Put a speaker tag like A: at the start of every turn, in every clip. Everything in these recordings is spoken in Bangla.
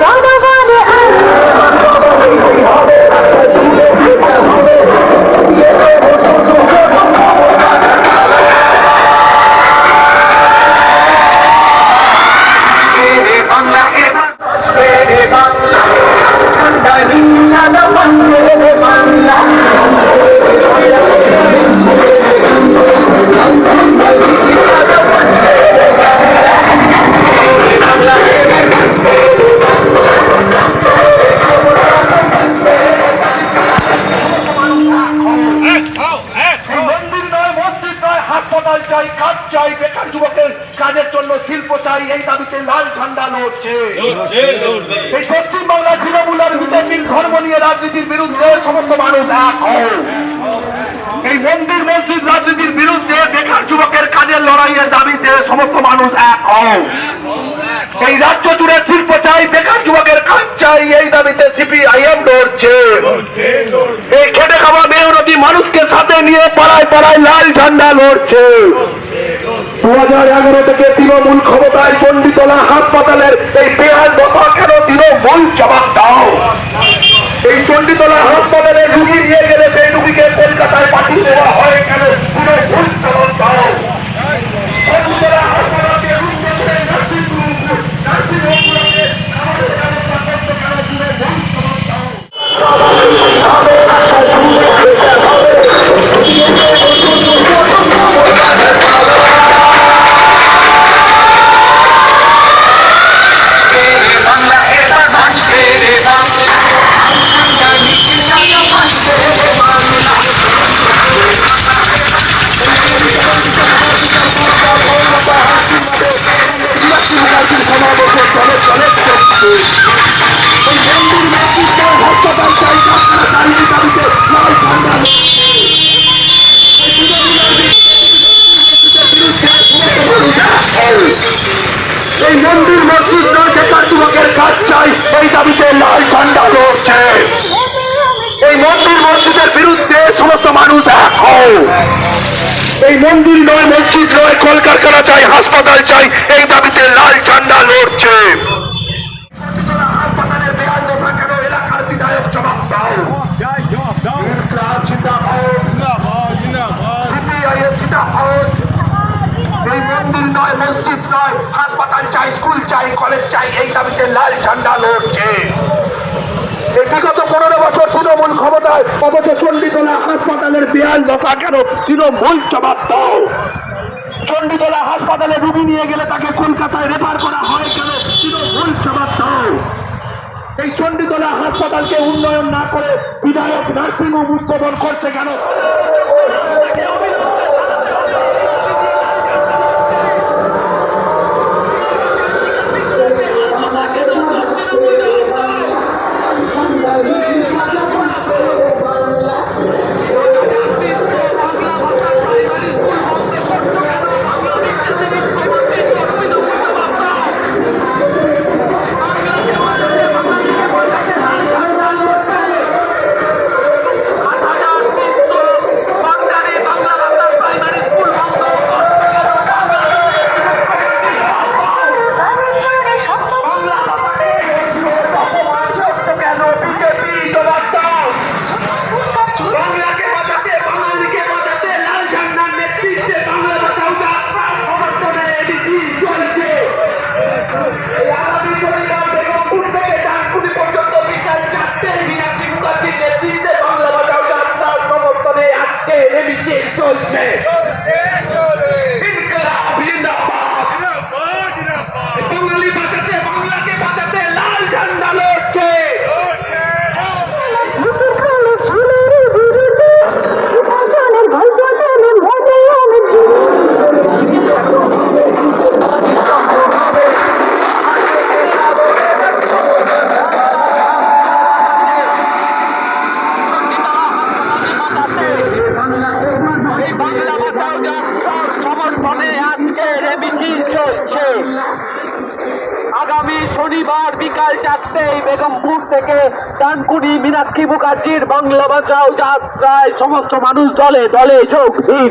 A: God এই দাবিতে লাল ঝান্ডা লড়ছে। এই পশ্চিম ধর্ম নিয়ে রাজনীতির বিরুদ্ধে সমস্ত মানুষ এক এই মন্দির মসজিদ রাজনীতির বিরুদ্ধে বেকার যুবকের কাজের লড়াইয়ের দাবিতে সমস্ত মানুষ এক এই রাজ্য জুড়ে শিল্প চাই বেকার যুবকের কাজ চাই এই দাবিতে সিপিআইএম লড়ছে। এই খেটে খাওয়া মেহনতি মানুষকে সাথে নিয়ে পাড়ায় পাড়ায় লাল ঝান্ডা লড়ছে। দু এগারো থেকে তৃণমূল ক্ষমতায় চণ্ডীতলা হাসপাতালের এই বেহাল দশা কেন তৃণমূল জবাব দাও? এই নিয়ে গেলে সেই কলকাতায় পাঠিয়ে দেওয়া হয় কেন? তৃণমূল জবাব দাও। এই মন্দির মসজিদ নয় বেকার যুবকের কাজ চাই। এই দাবিতে লাল ঝান্ডা লড়ছে এই মন্দির মসজিদের বিরুদ্ধে সমস্ত মানুষ এক এই মন্দির নয়, মসজিদ নয়, কলকারখানা চাই, হাসপাতাল চাই, এই দাবিতে লাল ঝান্ডা লড়ছে হাসপাতালের বেহাল দশা কেন এলাকার বিধায়ক জবাব দাও ইনকলাব জিন্দাবাদ সিপিআইএম জিন্দাবাদ এই মন্দির নয় মসজিদ নয় হাসপাতাল চাই স্কুল চাই কলেজ চাই, এই দাবিতে লাল ঝান্ডা লড়ছে। বিগত পনেরো বছর তৃণমূল ক্ষমতায়, অথচ চণ্ডীতলা হাসপাতালের দেয়াল দশা কেন তৃণমূল জবাব চণ্ডীতলা হাসপাতালে রুগী নিয়ে গেলে তাকে কলকাতায় রেফার করা হয় কেন? তৃণমূল জবাব দাও। এই চণ্ডীতলা হাসপাতালকে উন্নয়ন না করে বিধায়ক নার্সিংহোম উদ্বোধন করছে কেন? I'm not scared. Every team's going to. আগামী শনিবার বিকাল
B: চারটেই বেগমপুর থেকে ডানকুনি মীনাক্ষী মুখার্জির বাংলা বাঁচাও যাত্রায় সমস্ত মানুষ দলে দলে যোগ দিন।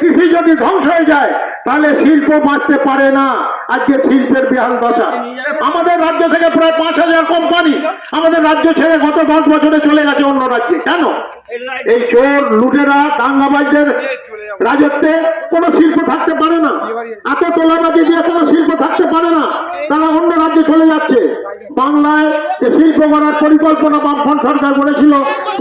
A: কৃষি যদি ধ্বংস হয়ে যায় তাহলে শিল্প বাঁচতে পারে না। আজকে শিল্পের বিহাল দশা। আমাদের রাজ্য থেকে প্রায় পাঁচ হাজার কোম্পানি আমাদের রাজ্য ছেড়ে গত দশ বছরে চলে গেছে অন্য রাজ্যে। কেন? এই চোর লুটেরা দাঙ্গাবাজদের রাজত্বে কোনো শিল্প থাকতে পারে না। এত তোলাবাজি দিয়ে কোনো শিল্প থাকতে পারে না, তারা অন্য রাজ্যে চলে যাচ্ছে। বাংলায় যে শিল্প গড়ার পরিকল্পনা বামফ্রন্ট সরকার করেছিল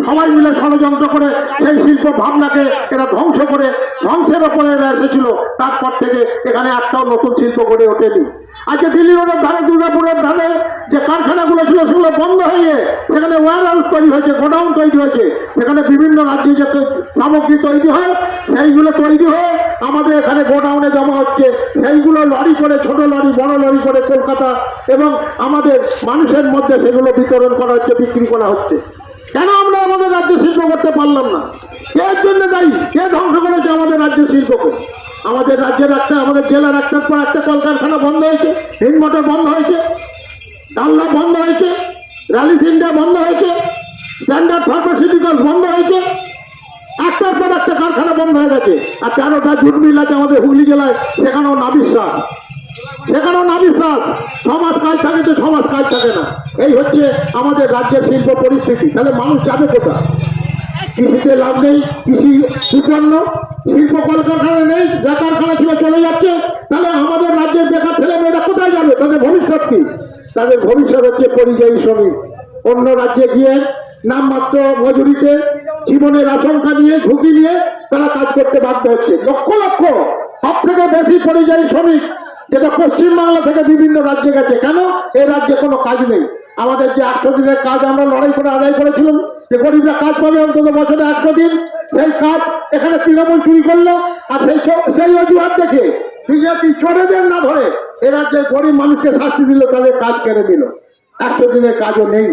A: সবাই মিলে ষড়যন্ত্র করে সেই শিল্প ভাবনাকে এরা ধ্বংস করে, ধ্বংসের ওপরে এরা এসেছিল। তারপর থেকে এখানে একটাও নতুন শিল্প গড়ে ওঠেনি। আজকে দিল্লি রোডের ধারে, দুর্গাপুরের ধারে যে কারখানাগুলো ছিল, সেগুলো বন্ধ হয়ে সেখানে ওয়ার হাউস তৈরি হয়েছে গোডাউন তৈরি হয়েছে। সেখানে বিভিন্ন রাজ্যে যে সামগ্রী তৈরি হয়, সেইগুলো তৈরি হয়ে আমাদের এখানে গোডাউনে জমা হচ্ছে। সেইগুলো লরি করে ছোট লরি বড় লরি করে কলকাতা এবং আমাদের মানুষের মধ্যে সেগুলো বিতরণ করা হচ্ছে, বিক্রি করা হচ্ছে। কেন আমরা আমাদের রাজ্যে শিল্প করতে পারলাম না? কে জন্য দায়ী। কে ধ্বংস করেছে আমাদের রাজ্যের শিল্পকে? আমাদের রাজ্যের একটা আমাদের জেলার একটার পর একটা কলকারখানা বন্ধ হয়েছে হিনমোটর বন্ধ হয়েছে ডাল্লা বন্ধ হয়েছে র্যালি ইন্ডিয়া বন্ধ হয়েছে স্ট্যান্ডার্ড ফার্মাসিউটিক্যালস বন্ধ হয়েছে, একটার পর একটা কারখানা বন্ধ হয়ে গেছে। আর তেরোটা জুট মিল আছে আমাদের হুগলি জেলায়, সেখানেও নাবিশ্বাস সেখানেও নাবিশ্বাস সমাজ কাজ থাকে তো সমাজ কাজ থাকে না। এই হচ্ছে আমাদের রাজ্যের শিল্প পরিস্থিতি। তাহলে মানুষ যাবে কোথায়? কৃষিতে লাভ নেই, কৃষি বিপন্ন শিল্প কলকারখানা নেই যা কারখানা ছিল, চলে যাচ্ছে। তাহলে আমাদের রাজ্যের বেকার ছেলে মেয়েরা কোথায় যাবে? তাদের ভবিষ্যৎ কি? তাদের ভবিষ্যৎ হচ্ছে পরিযায়ী শ্রমিক। অন্য রাজ্যে গিয়ে নামমাত্র মজুরিতে জীবনের আশঙ্কা নিয়ে, ঝুঁকি নিয়ে তারা কাজ করতে বাধ্য হচ্ছে। লক্ষ লক্ষ সব থেকে বেশি পরিযায়ী শ্রমিক যেটা পশ্চিমবাংলা থেকে বিভিন্ন রাজ্যে গেছে। কেন? এই রাজ্যে কোনো কাজ নেই। আমাদের যে আটশো দিনের কাজ আমরা লড়াই করে আদায় করেছিলাম যে গরিবরা কাজ পাবে অন্তত বছরে একশো দিন। সেই কাজ এখানে তৃণমূল চুরি করল আর সেই সেই অজুহাত দেখে বিজেপি চোরেদের না ধরে। এ রাজ্যের গরিব মানুষকে শাস্তি দিল তাদের কাজ কেড়ে দিল একশো দিনের কাজও নেই।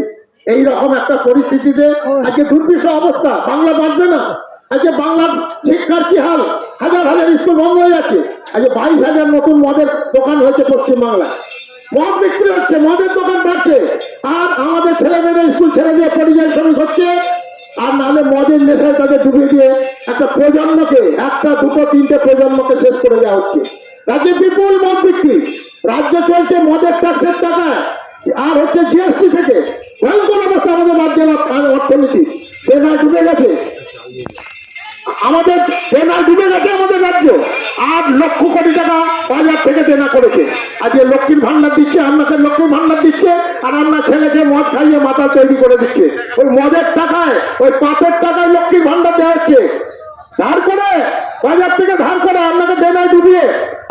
A: এই রকম একটা পরিস্থিতিতে আজকে দুর্বিষ অবস্থা। বাংলা বাঁচবে না। আজকে বাংলার শিক্ষার কি হাল, হাজার হাজার স্কুল বন্ধ হয়ে যাচ্ছে। আজকে বাইশ হাজার নতুন মদের দোকান হয়েছে পশ্চিমবাংলায়। মদ বিক্রি হচ্ছে, মদের দোকান বাড়ছে। আর আমাদের ছেলে ছেলেমেয়েরা স্কুল ছেড়ে দিয়ে পরিযায়ী শ্রমিক হচ্ছে। আর নাহলে মদের নেশায় তাদের ডুবিয়ে দিয়ে একটা প্রজন্মকে, একটা, দুটো, তিনটে প্রজন্মকে শেষ করে দেওয়া হচ্ছে। রাজ্যে বিপুল মদ বিক্রি। রাজ্য চলছে মদের ট্যাক্সের টাকায়। আর হচ্ছে জিএসটি থেকে। ভয়ঙ্কর অবস্থা আমাদের রাজ্যের অর্থ- অর্থনীতি সেনা ডুবে গেছে। আমাদের দেনা ডুবে গেছে আমাদের রাজ্য? আট লক্ষ কোটি টাকা বাজার থেকে দেনা করেছে। আজকে লক্ষ্মীর ভান্ডার দিচ্ছে আপনাকে লক্ষ্মীর ভান্ডার দিচ্ছে, আর আপনার ছেলেকে মদ খাইয়ে মাথা তৈরি করে দিচ্ছে। ওই মদের টাকায়, ওই পাপের টাকায় লক্ষ্মীর ভান্ডার দেওয়া হচ্ছে। ধার করে, বাজার থেকে ধার করে আপনাকে দেনায় ডুবিয়ে।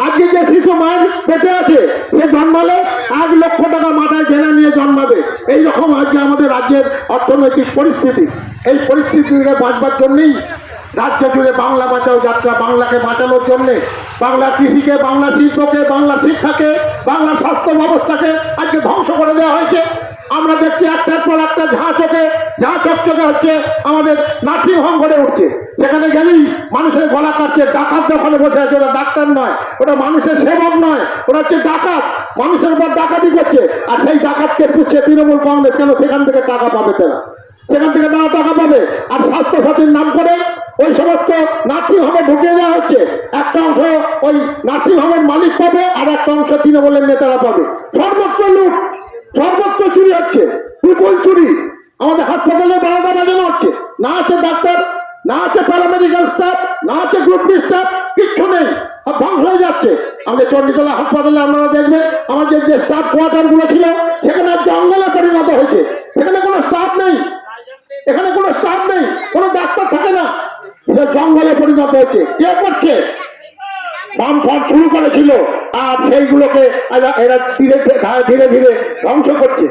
A: আজকে যে শিশু মায়ের বেঁচে আছে, সে জন্মালে এক লক্ষ টাকা মাথায় দেনা নিয়ে জন্মাবে। এই রকম আজকে আমাদের রাজ্যের অর্থনৈতিক পরিস্থিতি। এই পরিস্থিতি থেকে বাঁচবার জন্যই রাজ্য জুড়ে বাংলা বাঁচাও, যাত্রা বাংলাকে বাঁচানোর জন্যে, বাংলা কৃষিকে, বাংলা শিল্পকে, বাংলা শিক্ষাকে, বাংলা স্বাস্থ্য ব্যবস্থাকে আজকে ধ্বংস করে দেওয়া হয়েছে। আমরা দেখছি একটার পর একটা ঝাঁ চোখে ঝাঁ চকচকে হচ্ছে আমাদের নার্সিং হোম গড়ে উঠছে। সেখানে গেলেই মানুষের গলা কাটছে, ডাকাত দখলে বসে আছে, ওরা ডাক্তার নয় ওটা মানুষের সেবক নয় ওটা হচ্ছে ডাকাত। মানুষের উপর ডাকাতি করছে, আর সেই ডাকাতকে পুষছে তৃণমূল কংগ্রেস, কেন সেখান থেকে টাকা পাবে তারা সেখান থেকে তারা টাকা পাবে আর স্বাস্থ্য সাথীর নাম করে ওই সমস্ত নার্সিং হোমে ঢুকিয়ে দেওয়া হচ্ছে। একটা অংশ ওই নার্সিং হোমের মালিক পাবে আর একটা অংশ তৃণমূলের নেতারা পাবে। সর্বত্র লুট, সর্বত্র চুরি হচ্ছে। বিপুল চুরি। আমাদের হাসপাতালে বারোটা বাজানো হচ্ছে। না আছে ডাক্তার, না আছে প্যারামেডিক্যাল স্টাফ না আছে গ্রুপ ডি স্টাফ কিচ্ছু নেই। ধ্বংস হয়ে যাচ্ছে। আমাদের চণ্ডীতলা হাসপাতালে আপনারা দেখবেন, আমাদের যে স্টাফ কোয়ার্টারগুলো ছিল, সেখানে জঙ্গলে পরিণত হয়েছে সেখানে কোনো স্টাফ নেই এখানে কোনো স্টাফ নেই কোনো ডাক্তার থাকে না এটা জঙ্গলে পরিণত হয়েছে, কে করছে? বাম ফ্রন্ট শুরু করেছিল, আর সেইগুলোকে এরা ধীরে ধীরে ধ্বংস করছে।